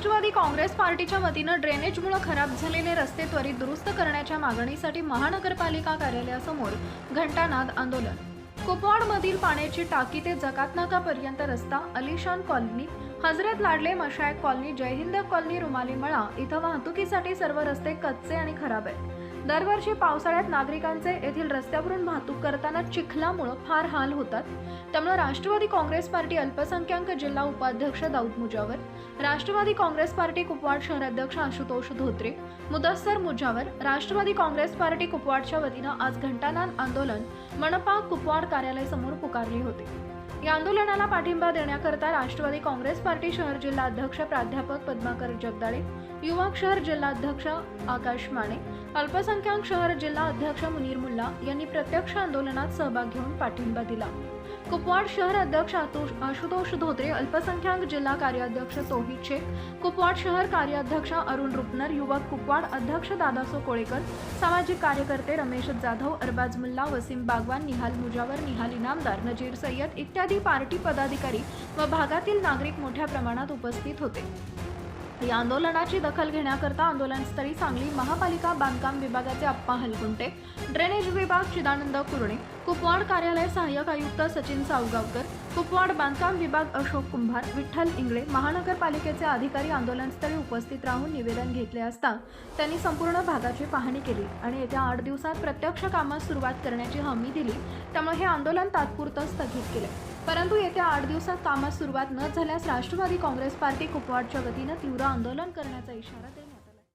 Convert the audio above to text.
राष्ट्रवादी काँग्रेस पार्टीच्या वतीनं ड्रेनेजमुळे खराब झालेले रस्ते त्वरित दुरुस्त करण्याच्या मागणीसाठी महानगरपालिका कार्यालयासमोर घंटानाद आंदोलन. कुपवाडमधील पाण्याची टाकी ते जकातनाकापर्यंत रस्ता Alishan colony Hazrat Ladle Mashayak colony Jaihind colony Rumali Mala इथं वाहतुकीसाठी सर्व रस्ते कच्चे आणि खराब आहेत. दरवर्षी पावसाळ्यात नागरिकांचे येथील रस्त्यावरून वाहतूक करताना चिखलामुळं फार हाल होतात. त्यामुळे राष्ट्रवादी काँग्रेस पार्टी अल्पसंख्याक जिल्हा उपाध्यक्ष दाऊद मुजावर राष्ट्रवादी काँग्रेस पार्टी कुपवाड शहराध्यक्ष आशुतोष धोत्रे मुदस्सर मुजावर राष्ट्रवादी काँग्रेस पार्टी कुपवाडच्या वतीनं आज घंटानाद आंदोलन मनपा कुपवाड कार्यालयासमोर पुकारले होते. या आंदोलनाला पाठिंबा देण्याकरता राष्ट्रवादी काँग्रेस पार्टी शहर जिल्हा अध्यक्ष प्राध्यापक पद्माकर जगदाळे युवक शहर जिल्हाध्यक्ष आकाश माने अल्पसंख्याक शहर जिल्हा अध्यक्ष मुनीर मुल्ला यांनी प्रत्यक्ष आंदोलनात सहभाग घेऊन पाठिंबा दिला. कुपवाड शहर अध्यक्ष आशुतोष धोत्रे अल्पसंख्याक जिल्हा कार्याध्यक्ष तोहित शेख कुपवाड शहर कार्याध्यक्ष अरुण रुपनर युवक कुपवाड अध्यक्ष दादासो कोळेकर सामाजिक कार्यकर्ते रमेश जाधव अरबाज मुल्ला वसीम बागवान निहाल मुजावर निहाल इनामदार नजीर सय्यद इत्यादी पार्टी पदाधिकारी व भागातील नागरिक मोठ्या प्रमाणात उपस्थित होते. या आंदोलनाची दखल घेण्याकरता आंदोलनस्थळी सांगली महापालिका बांधकाम विभागाचे अप्पा हलकुंटे ड्रेनेज विभाग चिदानंद कुरणे कुपवाड कार्यालय सहाय्यक आयुक्त सचिन सावगावकर कुपवाड बांधकाम विभाग अशोक कुंभार विठ्ठल इंगळे महानगरपालिकेचे अधिकारी आंदोलनस्थळी उपस्थित राहून निवेदन घेतले असता त्यांनी संपूर्ण भागाची पाहणी केली आणि येत्या आठ दिवसात प्रत्यक्ष कामास सुरुवात करण्याची हमी दिली त्यामुळे हे आंदोलन तात्पुरतं स्थगित केले. परंतु येत्या आठ दिवसात कामास सुरुवात न झाल्यास राष्ट्रवादी काँग्रेस पार्टी कुपवाडच्या वतीनं तीव्र आंदोलन करण्याचा इशारा त्यांनी